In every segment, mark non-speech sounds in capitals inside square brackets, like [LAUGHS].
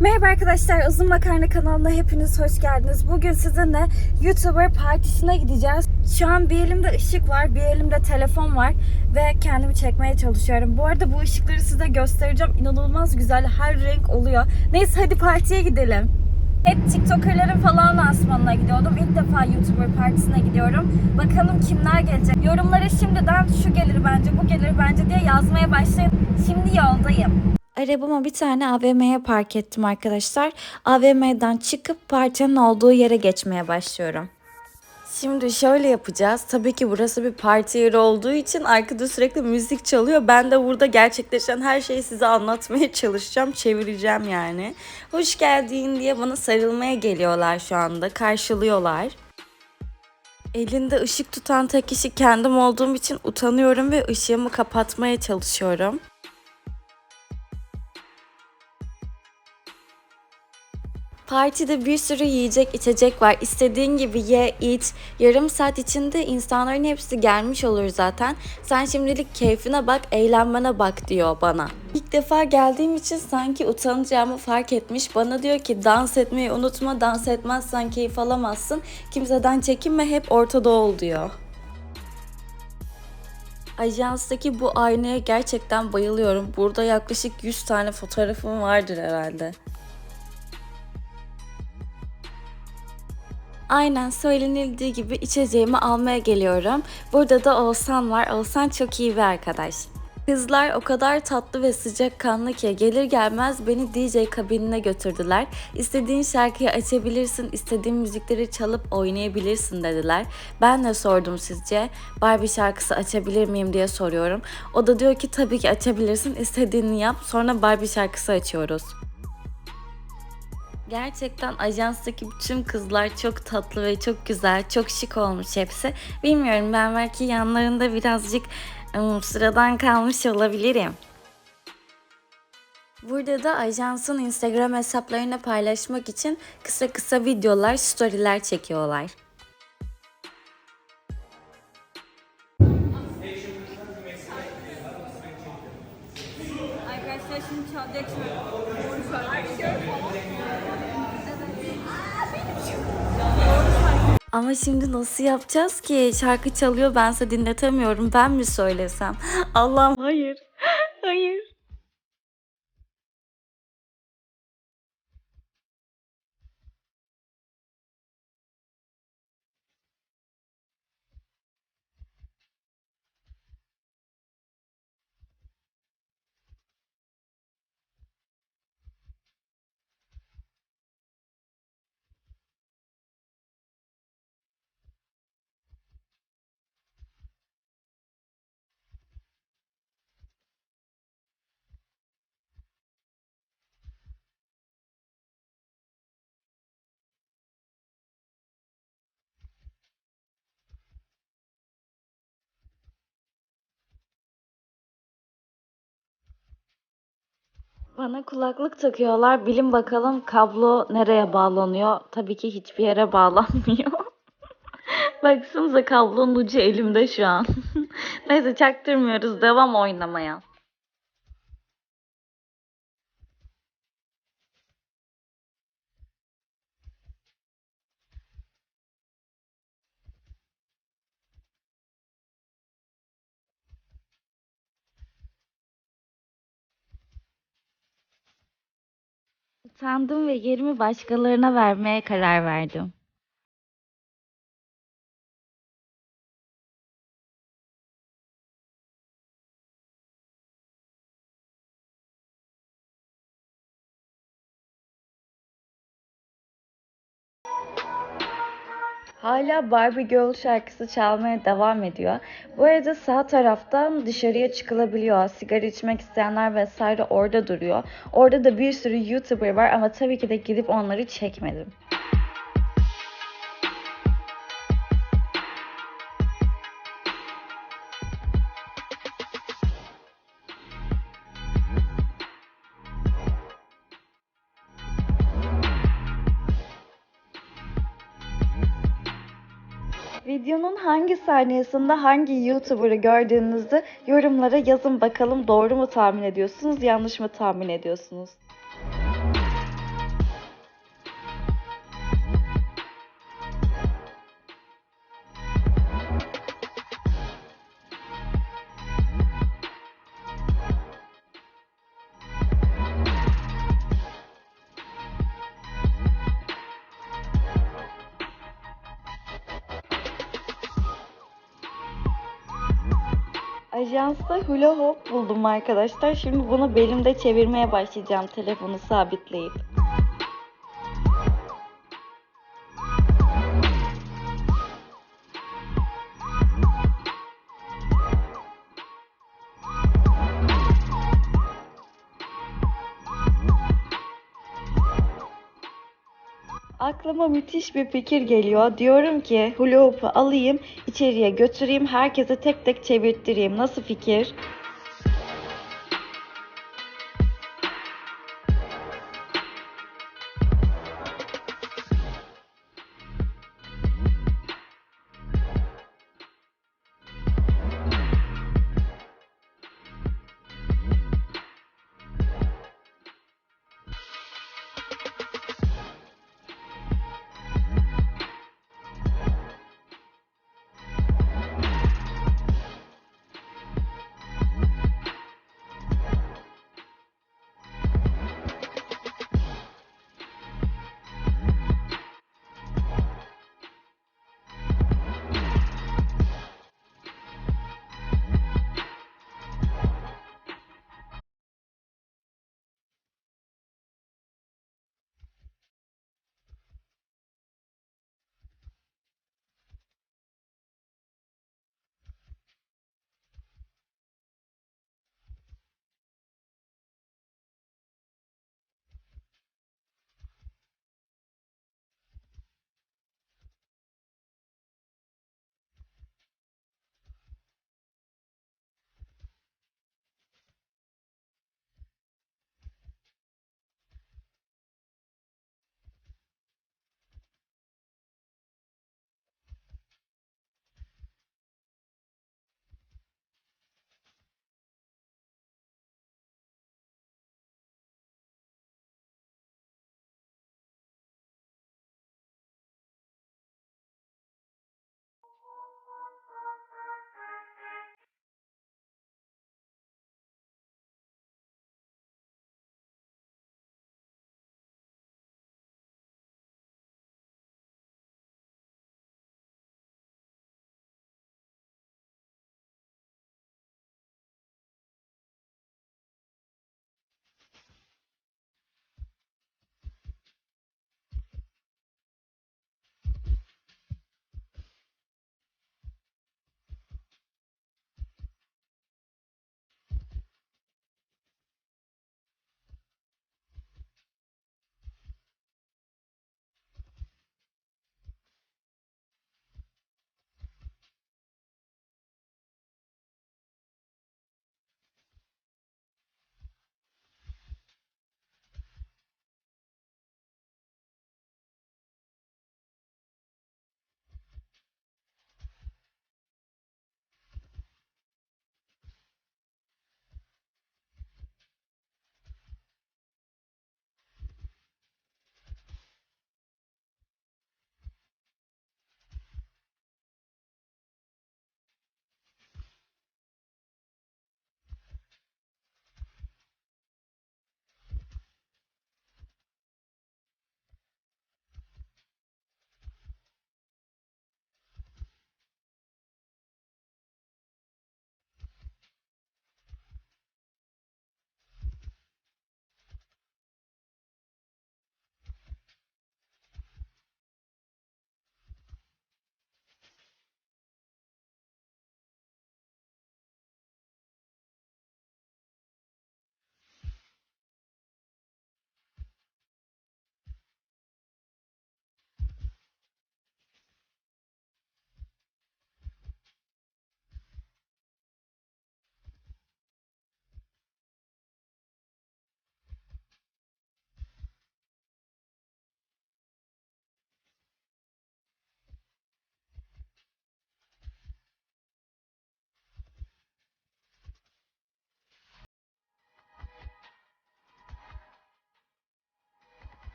Merhaba arkadaşlar, Uzun Makarna kanalına hepiniz hoş geldiniz. Bugün sizinle YouTuber partisine gideceğiz. Şu an bir elimde ışık var, bir elimde telefon var ve kendimi çekmeye çalışıyorum. Bu arada bu ışıkları size göstereceğim. İnanılmaz güzel, her renk oluyor. Neyse hadi partiye gidelim. Hep TikTokerların falan lansmanına gidiyordum. İlk defa YouTuber partisine gidiyorum. Bakalım kimler gelecek. Yorumlara şimdiden şu gelir bence, bu gelir bence diye yazmaya başlayın. Şimdi yoldayım. Arabama bir tane AVM'ye park ettim arkadaşlar. AVM'den çıkıp partinin olduğu yere geçmeye başlıyorum. Şimdi şöyle yapacağız. Tabii ki burası bir parti yeri olduğu için arkada sürekli müzik çalıyor. Ben de burada gerçekleşen her şeyi size anlatmaya çalışacağım. Çevireceğim yani. Hoş geldin diye bana sarılmaya geliyorlar şu anda. Karşılıyorlar. Elinde ışık tutan tek kişi kendim olduğum için utanıyorum ve ışığımı kapatmaya çalışıyorum. Partide bir sürü yiyecek içecek var. İstediğin gibi ye, iç. Yarım saat içinde insanların hepsi gelmiş olur zaten. Sen şimdilik keyfine bak, eğlenmene bak diyor bana. İlk defa geldiğim için sanki utanacağımı fark etmiş. Bana diyor ki dans etmeyi unutma, dans etmezsen keyif alamazsın. Kimseden çekinme, hep ortada ol diyor. Ajanstaki bu aynaya gerçekten bayılıyorum. Burada yaklaşık 100 tane fotoğrafım vardır herhalde. Aynen söylenildiği gibi içeceğimi almaya geliyorum. Burada da Oğuzhan var. Oğuzhan çok iyi bir arkadaş. Kızlar o kadar tatlı ve sıcakkanlı ki gelir gelmez beni DJ kabinine götürdüler. İstediğin şarkıyı açabilirsin, istediğin müzikleri çalıp oynayabilirsin dediler. Ben de sordum sizce Barbie şarkısı açabilir miyim diye soruyorum. O da diyor ki tabii ki açabilirsin, istediğini yap. Sonra Barbie şarkısı açıyoruz. Gerçekten ajanstaki bütün kızlar çok tatlı ve çok güzel, çok şık olmuş hepsi. Bilmiyorum ben belki yanlarında birazcık ım, sıradan kalmış olabilirim. Burada da ajansın Instagram hesaplarını paylaşmak için kısa kısa videolar, storyler çekiyorlar. Arkadaşlar şimdi. Ama şimdi nasıl yapacağız ki? Şarkı çalıyor bense dinletemiyorum. Ben mi söylesem? [LAUGHS] Allah'ım hayır. [LAUGHS] Hayır. Bana kulaklık takıyorlar. Bilin bakalım kablo nereye bağlanıyor? Tabii ki hiçbir yere bağlanmıyor. [LAUGHS] Baksanıza kablonun ucu elimde şu an. [LAUGHS] Neyse çaktırmıyoruz. Devam oynamaya. Utandım ve yerimi başkalarına vermeye karar verdim. Hala Barbie Girl şarkısı çalmaya devam ediyor. Bu arada sağ taraftan dışarıya çıkılabiliyor. Sigara içmek isteyenler vesaire orada duruyor. Orada da bir sürü YouTuber var ama tabii ki de gidip onları çekmedim. Videonun hangi saniyesinde hangi YouTuber'ı gördüğünüzü yorumlara yazın bakalım doğru mu tahmin ediyorsunuz, yanlış mı tahmin ediyorsunuz? Ajansta hula hoop buldum arkadaşlar. Şimdi bunu belimde çevirmeye başlayacağım telefonu sabitleyip. Aklıma müthiş bir fikir geliyor. Diyorum ki hula hoop'u alayım, içeriye götüreyim, herkese tek tek çevirttireyim. Nasıl fikir?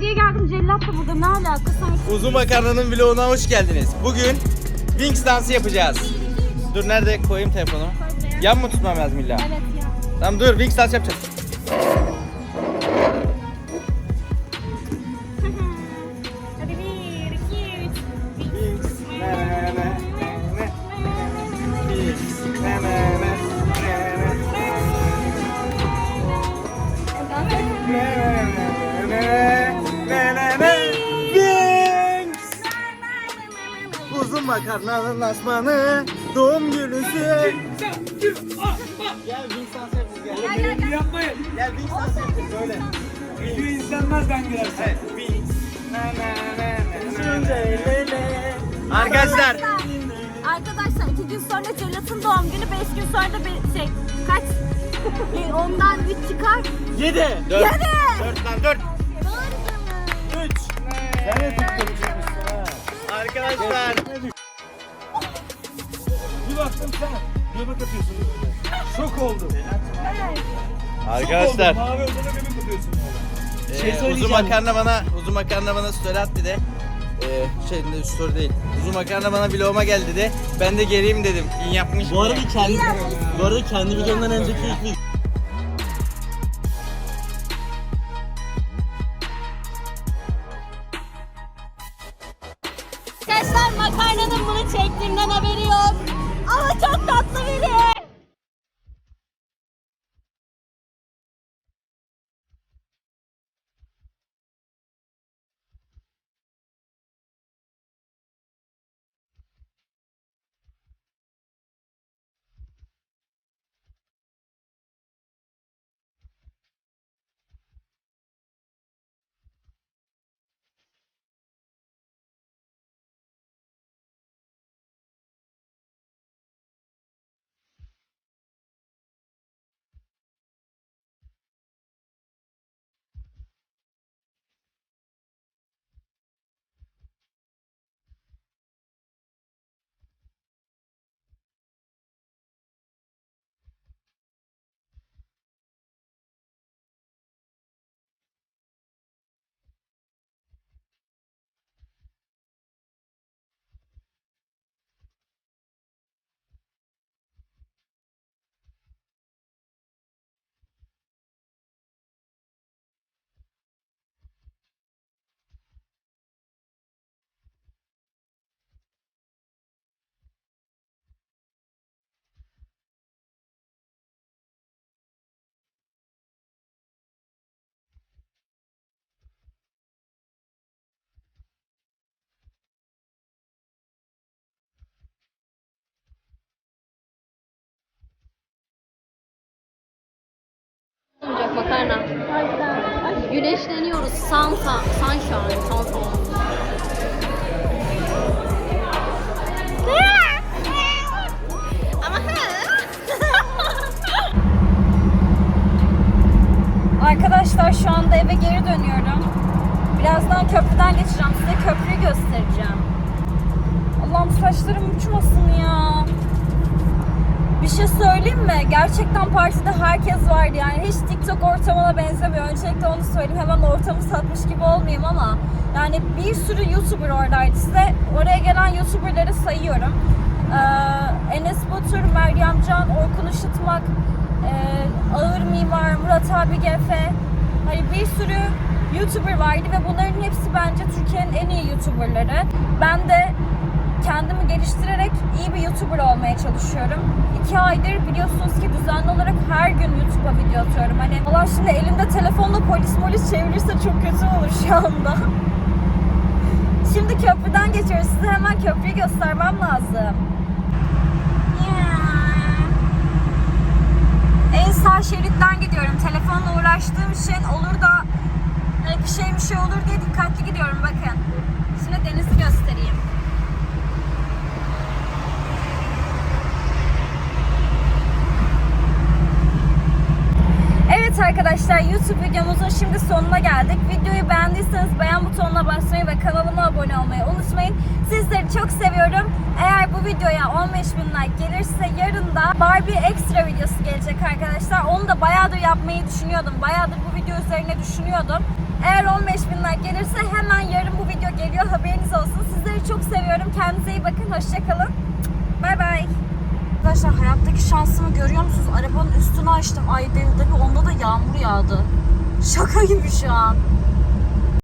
Diye geldim. Cellat da burada. Ne alaka sanki? Uzun Makarna'nın vloguna hoş geldiniz. Bugün Wings dansı yapacağız. Dur nerede koyayım telefonumu? Yan mı tutmam lazım illa? Evet ya. Tamam dur Wings dansı yapacağız. Uzun makarnanın asmanı Doğum günüsü. Gel Wings dansı yapacağız gel. Yapmayın. Gel Wings dansı yapacağız böyle Video izlenmez ben girersen. Evet, Wings. Arkadaşlar. Arkadaşlar iki gün sonra Celat'ın doğum günü, beş gün sonra da bir şey kaç? Ondan üç çıkar. 7 4 Yedi. 4 lan 4 3 Sen de Arkadaşlar Bir baktım sana. Göbek atıyorsun. Şok oldum. Arkadaşlar Şok oldum. Mavi odada göbek atıyorsun. e, şey uzun söyleyeceğim. makarna bana uzun makarna bana story at dedi. E, şey ne, story değil. Uzun makarna bana vloguma gel dedi. Ben de geleyim dedim. İyi yapmış. Bu arada kendi bu arada kendi videomdan önceki ilk makarna. Güneşleniyoruz. Sansa, sunshine, sunshine. Arkadaşlar şu anda eve geri dönüyorum. Birazdan köprüden geçeceğim. Size köprüyü göstereceğim. Allah'ım saçlarım uçmasın ya. Bir şey söyleyeyim mi? Gerçekten partide herkes vardı yani hiç TikTok ortamına benzemiyor. Öncelikle onu söyleyeyim hemen ortamı satmış gibi olmayayım ama yani bir sürü YouTuber oradaydı. Size oraya gelen YouTuber'ları sayıyorum. Ee, Enes Batur, Meryem Can, Orkun Işıtmak, e, Ağır Mimar, Murat abi Gefe. Hani bir sürü YouTuber vardı ve bunların hepsi bence Türkiye'nin en iyi YouTuber'ları. Ben de kendimi geliştirerek iyi bir YouTuber olmaya çalışıyorum. İki aydır biliyorsunuz ki düzenli olarak her gün YouTube'a video atıyorum. Hani Allah şimdi elimde telefonla polis molis çevirirse çok kötü olur şu anda. [LAUGHS] Şimdi köprüden geçiyoruz. Size hemen köprüyü göstermem lazım. En sağ şeritten gidiyorum. Telefonla uğraştığım için olur da hani bir şey bir şey olur diye dikkatli gidiyorum bakın. Şimdi denizi göstereyim. Evet arkadaşlar YouTube videomuzun şimdi sonuna geldik. Videoyu beğendiyseniz beğen butonuna basmayı ve kanalıma abone olmayı unutmayın. Sizleri çok seviyorum. Eğer bu videoya 15 bin like gelirse yarın da Barbie ekstra videosu gelecek arkadaşlar. Onu da bayağıdır yapmayı düşünüyordum. Bayağıdır bu video üzerine düşünüyordum. Eğer 15 bin like gelirse hemen yarın bu video geliyor. Haberiniz olsun. Sizleri çok seviyorum. Kendinize iyi bakın. Hoşçakalın. Bay bay. Arkadaşlar hayattaki şansımı görüyor musunuz? Arabanın üstünü açtım. Ay deli deli onda da yağmur yağdı. Şaka gibi şu an.